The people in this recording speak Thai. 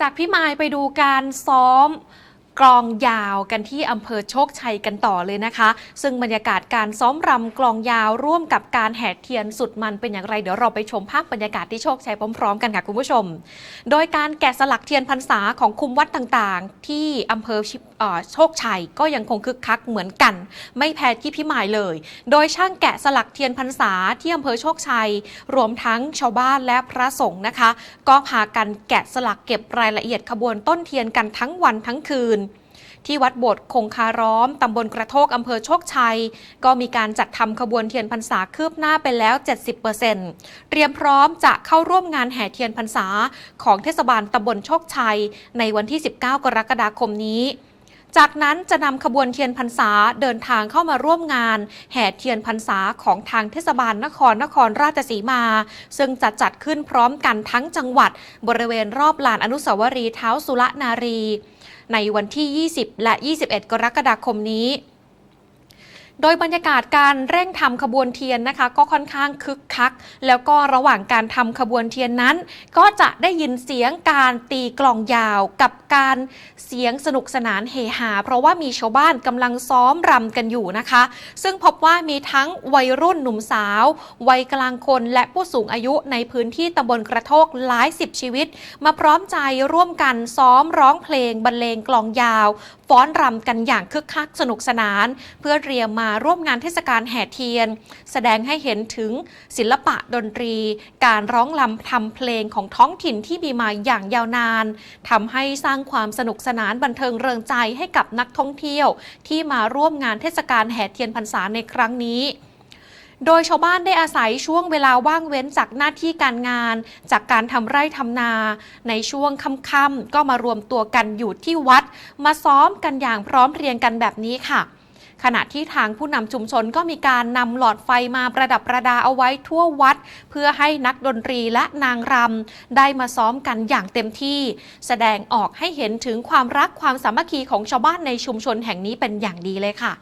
จากพี่มายไปดูการซ้อมกลองยาวกันที่อำเภอโชคชัยกันต่อเลยนะคะ ซึ่งบรรยากาศการซ้อมรำกลองยาวร่วมกับการแห่เทียนสุดมันเป็นอย่างไร เดี๋ยวเราไปชมภาพบรรยากาศที่โชคชัยพร้อมๆ กันค่ะคุณผู้ชม โดยการแกะสลักเทียนพรรษาของคุมวัดต่างๆ ที่อำเภอชิเอ่อ โชคชัยก็ยังคงคึกคักเหมือนกัน ไม่แพ้ที่พี่หมายเลย โดยช่างแกะสลักเทียนพรรษาที่อำเภอโชคชัย รวมทั้งชาวบ้านและพระสงฆ์นะคะ ก็พากันแกะสลักเก็บรายละเอียดขบวนต้นเทียนกันทั้งวันทั้งคืนที่วัดโบสถ์คงคาร้อม ตำบลกระโทก อำเภอโชคชัย ก็มีการจัดทำขบวนเทียนพรรษาคืบหน้าไปแล้ว 70%เตรียมพร้อมจะเข้าร่วมงานแห่เทียนพรรษาของเทศบาลตำบลโชคชัย ในวันที่ 19 กรกฎาคมนี้ จากนั้นจะนำขบวนเทียนพรรษาเดินทางเข้ามาร่วมงาน แห่เทียนพรรษาของทางเทศบาลนครนครราชสีมา ซึ่งจะจัดขึ้นพร้อมกันทั้งจังหวัด บริเวณรอบลานอนุสาวรีย์เท้าสุรนารี ในวันที่ 20 และ 21 กรกฎาคมนี้ โดยบรรยากาศการเร่งทำขบวนเทียนนะคะ ก็ค่อนข้างคึกคัก แล้วก็ระหว่างการทำขบวนเทียนนั้น ก็จะได้ยินเสียงการตีกลองยาวกับการเสียงสนุกสนานเฮฮาเพราะว่ามีชาวบ้านกำลังซ้อมรำกันอยู่นะคะ ซึ่งพบว่ามีทั้งวัยรุ่นหนุ่มสาว วัยกลางคนและผู้สูงอายุในพื้นที่ตำบลกระโทกหลายสิบชีวิต มาพร้อมใจร่วมกันซ้อมร้องเพลงบรรเลงกลองยาว ฟ้อนรำกันอย่างคึกคักสนุกสนาน เพื่อเตรียมมาร่วมงานเทศกาลแห่เทียน แสดงให้เห็นถึงศิลปะดนตรี การร้องรำทำเพลงของท้องถิ่นที่มีมาอย่างยาวนานทำให้สร้างความสนุกสนานบันเทิงเริงใจให้กับนักท่องเที่ยว ที่มาร่วมงานเทศกาลแห่เทียนพรรษาในครั้งนี้โดยชาวบ้านได้อาศัยช่วงเวลาว่างเว้นจากหน้าที่การงาน จากการทำไร่ทำนา ในช่วงค่ำๆก็มารวมตัวกันอยู่ที่วัด มาซ้อมกันอย่างพร้อมเพรียงกันแบบนี้ค่ะ ขณะที่ทางผู้นำชุมชนก็มีการนำหลอดไฟมาประดับประดาเอาไว้ทั่ววัด เพื่อให้นักดนตรีและนางรำได้มาซ้อมกันอย่างเต็มที่ แสดงออกให้เห็นถึงความรักความสามัคคีของชาวบ้านในชุมชนแห่งนี้เป็นอย่างดีเลยค่ะ